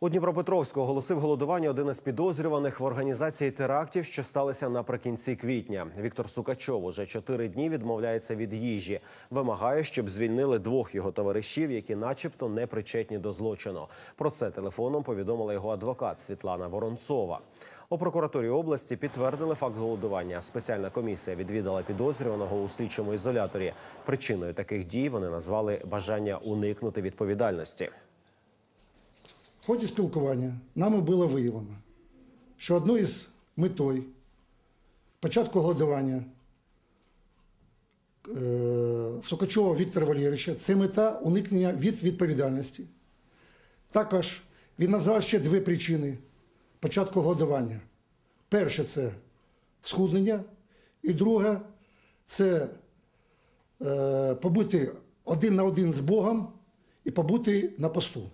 У Дніпропетровську оголосив голодування один із підозрюваних в організації терактів, що сталися наприкінці квітня. Віктор Сукачов уже чотири дні відмовляється від їжі. Вимагає, щоб звільнили двох його товаришів, які, начебто, не причетні до злочину. Про це телефоном повідомила його адвокат Світлана Воронцова. У прокуратурі області підтвердили факт голодування. Спеціальна комісія відвідала підозрюваного у слідчому ізоляторі. Причиною таких дій вони назвали бажання уникнути відповідальності. В ході спілкування нами було виявлено, що одною із метою початку голодування е, Сокачова Віктора Валерійовича це мета уникнення від відповідальності. Також він назвав ще дві причини початку голодування. Перше це схуднення, і друге це е, побути один на один з Богом і побути на посту.